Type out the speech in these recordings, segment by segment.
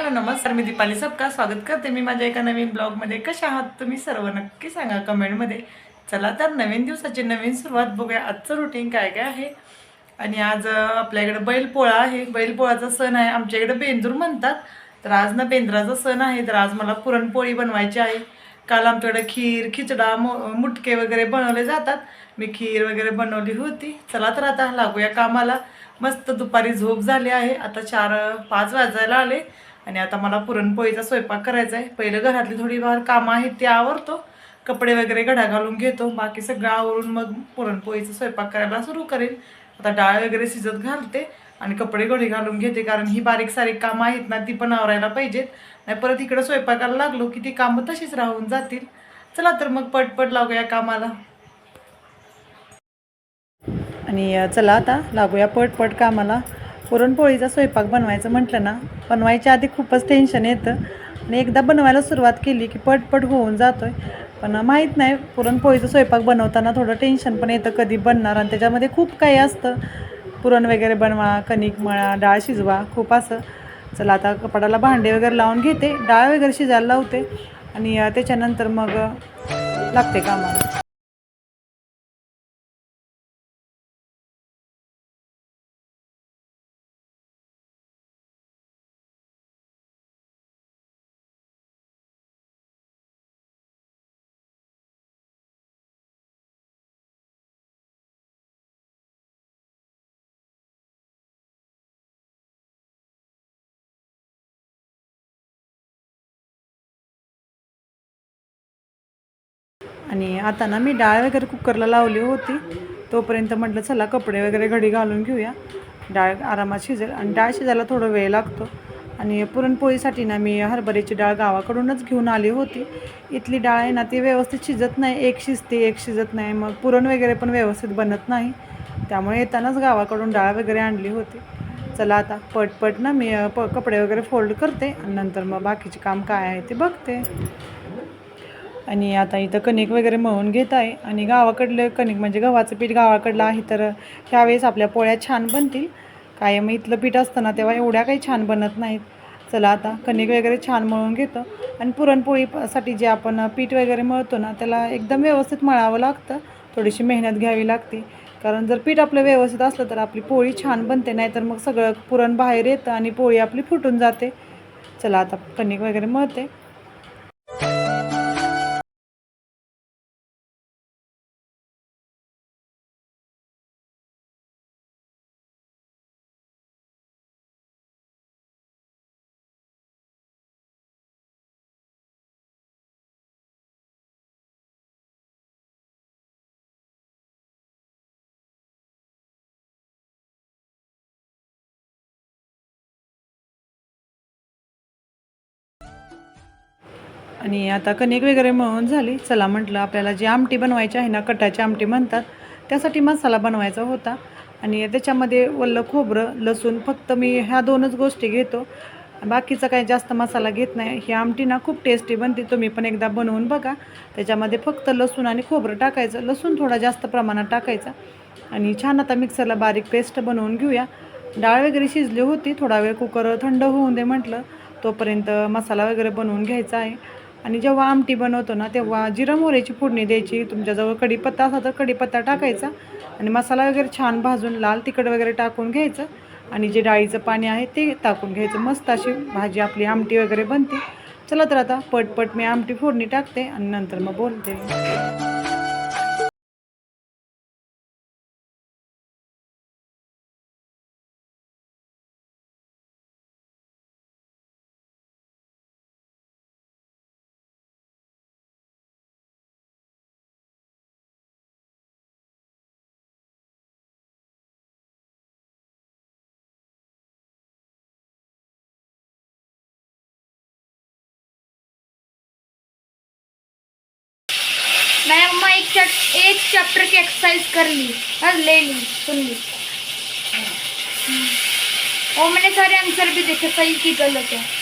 Hello नमस्कार मी दीपाली सबका स्वागत करते मी माझ्या एका नवीन ब्लॉगमध्ये. कशा आहात तुम्ही सर्व? नक्की सांगा कमेंटमध्ये. चला तर नवीन दिवसाची नवीन सुरुवात बघूया. आजचं रुटीन काय काय आहे? आणि आज आपल्याकडे बैलपोळा आहे. बैलपोळाचा सण आहे. आमच्या इकडे बेंदूर म्हणतात. तर आज ना बेंद्राचा सण आहे. तर आज मला पुरणपोळी बनवायची आहे. काल आमच्याकडे खीर खिचडा मो मुटके वगैरे बनवले जातात. मी खीर वगैरे बनवली होती. चला तर आता लागूया कामाला. मस्त दुपारी झोप झाली आहे. आता चार पाच वाजायला आले. आणि आता मला पुरणपोळीचा स्वयंपाक करायचा आहे. पहिलं घरातली थोडीफार कामं आहेत ती आवरतो. कपडे वगैरे घडा घालून घेतो. बाकी सगळं आवरून मग पुरणपोळीचा स्वयंपाक करायला सुरू करेन. आता डाळ वगैरे शिजत घालते आणि कपडे गोडे घालून घेते कारण ही बारीक सारीक कामं आहेत ना ती पण आवरायला पाहिजेत. नाही परत इकडं स्वयंपाकाला लागलो की ती कामं तशीच राहून जातील. चला तर मग पटपट लागूया कामाला. आणि चला आता लागूया पटपट कामाला. पुरणपोळीचा स्वयंपाक बनवायचं म्हटलं ना बनवायच्या आधी खूपच टेन्शन येतं. आणि एकदा बनवायला सुरुवात केली की पटपट होऊन जातो आहे पण माहीत नाही पुरणपोळीचा स्वयंपाक बनवताना थोडं टेन्शन पण येतं कधी बनणार आणि त्याच्यामध्ये खूप काही असतं. पुरण वगैरे बनवा कणिक मळा डाळ शिजवा खूप असं. चला आता कपाडाला भांडे वगैरे लावून घेते डाळ वगैरे शिजायला लावते आणि त्याच्यानंतर मग लागते कामाला. आणि आता ना मी डाळ वगैरे कुकरला लावली होती. तोपर्यंत म्हटलं चला कपडे वगैरे घडी घालून घेऊया. डाळ आरामात शिजेल आणि डाळ शिजायला थोडा वेळ लागतो. आणि पुरणपोळीसाठी ना मी हरभऱ्याची डाळ गावाकडूनच घेऊन आली होती. इथली डाळ आहे ना ती व्यवस्थित शिजत नाही. एक शिजते एक शिजत नाही. मग पुरण वगैरे पण व्यवस्थित बनत नाही. त्यामुळे येतानाच गावाकडून डाळ वगैरे आणली होती. चला आता पटपट ना मी प कपडे वगैरे फोल्ड करते. आणि नंतर मग बाकीचे काम काय आहे ते बघते. आणि आता इथं कणिक वगैरे मळून घेत आहे. आणि गावाकडलं कणिक म्हणजे गव्हाचं पीठ गावाकडलं आहे तर ह्यावेळेस आपल्या पोळ्या छान बनतील. कायम इथलं पीठ असतं ना तेव्हा एवढ्या काही छान बनत नाहीत. चला आता कणिक वगैरे छान मळून घेतो. आणि पुरणपोळीसाठी जे आपण पीठ वगैरे मळतो ना त्याला एकदम व्यवस्थित मळावं लागतं. थोडीशी मेहनत घ्यावी लागते. कारण जर पीठ आपलं व्यवस्थित असलं तर आपली पोळी छान बनते नाहीतर मग सगळं पुरण बाहेर येतं आणि पोळी आपली फुटून जाते. चला आता कणिक वगैरे मळते. आणि आता कणिक वगैरे मळून झाली. चला म्हटलं आपल्याला जी आमटी बनवायची आहे ना कटाची आमटी म्हणतात त्यासाठी मसाला बनवायचा होता. आणि त्याच्यामध्ये वल्लं खोबरं लसूण फक्त मी ह्या दोनच गोष्टी घेतो. बाकीचा काही जास्त मसाला घेत नाही. ही आमटी ना खूप टेस्टी बनते. तुम्ही पण एकदा बनवून बघा. त्याच्यामध्ये फक्त लसूण आणि खोबरं टाकायचं. लसूण थोडा जास्त प्रमाणात टाकायचा. आणि छान आता मिक्सरला बारीक पेस्ट बनवून घेऊया. डाळ वगैरे शिजली होती. थोडा वेळ कुकर थंड होऊन दे म्हटलं. तोपर्यंत मसाला वगैरे बनवून घ्यायचा आहे. आणि जेव्हा आमटी बनवतो ना तेव्हा जिरं मोहऱ्याची फोडणी द्यायची. तुमच्याजवळ कढीपत्ता असला तर कढीपत्ता टाकायचा. आणि मसाला वगैरे छान भाजून लाल तिखट वगैरे टाकून घ्यायचं. आणि जे डाळीचं पाणी आहे ते टाकून घ्यायचं. मस्त अशी भाजी आपली आमटी वगैरे बनते. चला तर आता पटपट मी आमटी फोडणी टाकते आणि नंतर मग बोलते. मैं अम्मा एक चैप्टर एक चैप्टर की एक्सरसाइज कर ली और ले ली सुन ली और हो, मैंने सारे आंसर भी देखे सही की गलत है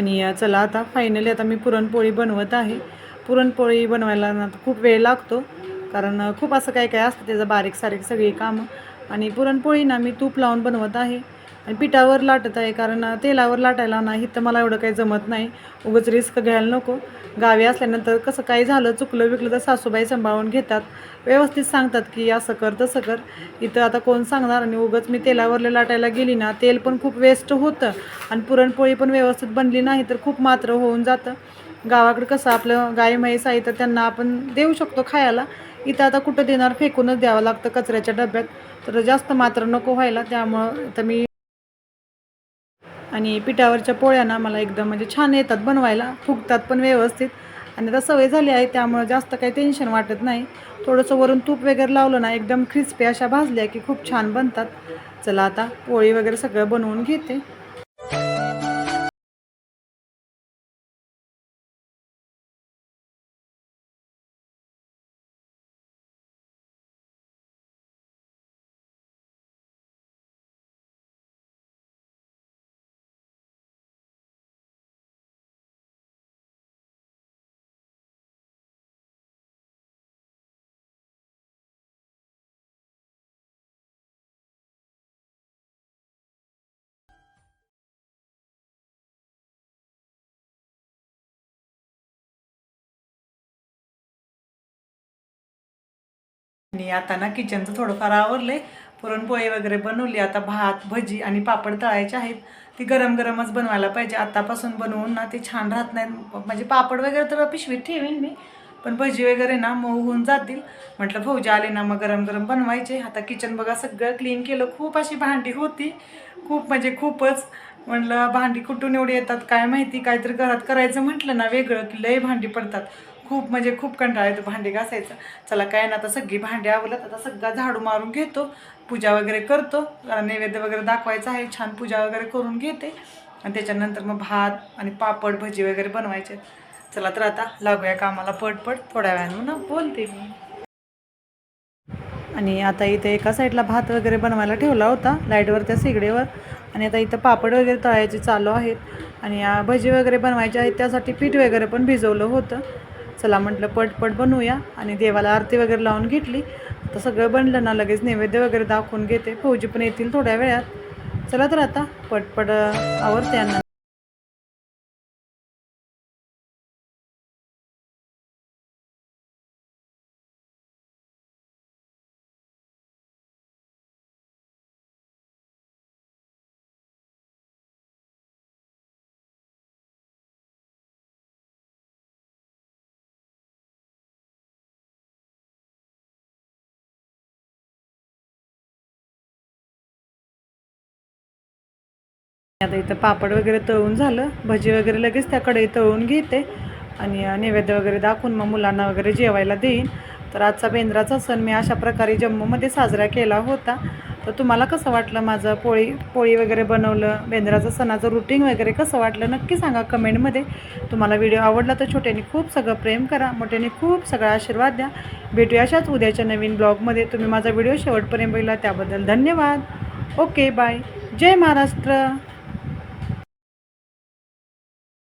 आणि चला आता फायनली आता मी पुरणपोळी बनवत आहे. पुरणपोळी बनवायला ना खूप वेळ लागतो कारण खूप असं काय काय असतं त्याचं बारीक सारीक सगळी कामं. आणि पुरणपोळी ना मी तूप लावून बनवत आहे. आणि पिठावर लाटत आहे कारण तेलावर लाटायला नाही तर मला एवढं काही जमत नाही. उगंच रिस्क घ्यायला नको. गावी असल्यानंतर कसं काही झालं चुकलं विकलं तर सासूबाई सांभाळून घेतात. व्यवस्थित सांगतात की असं कर तसं कर. इथं आता कोण सांगणार? आणि उगंच मी तेलावरले लाटायला गेली ना तेल पण खूप वेस्ट होतं. आणि पुरणपोळी पण व्यवस्थित बनली नाही तर खूप मात्र होऊन जातं. गावाकडे कसं आपलं गाय म्हैस आहे तर त्यांना आपण देऊ शकतो खायला. इथं आता कुठं देणार? फेकूनच द्यावं लागतं कचऱ्याच्या डब्यात. तर जास्त मात्र नको व्हायला. त्यामुळं तर मी आणि पिठावरच्या पोळ्या ना मला एकदम म्हणजे छान येतात बनवायला फुगतात पण व्यवस्थित. आणि आता सवय झाली आहे त्यामुळं जास्त काही टेन्शन वाटत नाही. थोडंसं वरून तूप वगैरे लावलं ना एकदम क्रिस्पी अशा भाजल्या की खूप छान बनतात. चला आता पोळी वगैरे सगळं बनवून घेते. आणि आता ना किचनचं थोडंफार आवरलंय. पुरणपोळी वगैरे बनवली. आता भात भजी आणि पापड तळायचे आहेत. ती गरम गरमच बनवायला पाहिजे. आतापासून बनवून ना ते छान राहत नाही म्हणजे पापड वगैरे तर पिशवीत ठेवीन मी. पण भजी वगैरे ना मऊ होऊन जातील. म्हटलं भाऊजी आले ना मग गरम गरम बनवायचे. आता किचन बघा सगळं क्लीन केलं. खूप अशी भांडी होती. खूप म्हणजे खूपच. म्हटलं भांडी कुठून एवढी येतात? काय माहिती? काहीतरी घरात करायचं म्हटलं ना वेगळं की लय भांडी पडतात. खूप म्हणजे खूप कंटाळा येतो भांडे घासायचं. चला काय ना आता सगळी भांडे आवडत आता सगळा झाडू मारून घेतो पूजा वगैरे करतो नैवेद्य वगैरे दाखवायचं आहे छान पूजा वगैरे करून घेते. आणि त्याच्यानंतर मग भात आणि पापड भजी वगैरे बनवायचे. चला तर आता लागूया कामाला पटपट थोड्या वेळानं ना बोलते मी. आणि आता इथे एका साईडला भात वगैरे बनवायला ठेवला होता लाईटवर त्या सिगडेवर. आणि आता इथं पापड वगैरे तळायचे चालू आहेत. आणि भजी वगैरे बनवायचे आहेत त्यासाठी पीठ वगैरे पण भिजवलं होतं. चला म्हटलं पटपट बनवूया. आणि देवाला आरती वगैरे लावून घेतली. तर सगळं बनलं ना लगेच नैवेद्य वगैरे दाखवून घेते. फौजी पण येतील थोड्या वेळात. चला तर आता पटपट आवडते यांना आता इथं पापड वगैरे तळून झालं. भजी वगैरे लगेच त्याकडे तळून घेते. आणि नैवेद्य वगैरे दाखवून मग मुलांना वगैरे जेवायला देईन. तर आजचा बेंद्राचा सण मी अशा प्रकारे जम्मूमध्ये साजरा केला होता. तर तुम्हाला कसं वाटलं माझं पोळी पोळी वगैरे बनवलं? बेंद्राचं सणाचं रुटीन वगैरे कसं वाटलं? नक्की सांगा कमेंटमध्ये. तुम्हाला व्हिडिओ आवडला तर छोट्याने खूप सगळं प्रेम करा मोठ्याने खूप सगळा आशीर्वाद द्या. भेटूया अशाच उद्याच्या नवीन ब्लॉगमध्ये. तुम्ही माझा व्हिडिओ शेवटपर्यंत बघितला त्याबद्दल धन्यवाद. Okay bye. जय महाराष्ट्र.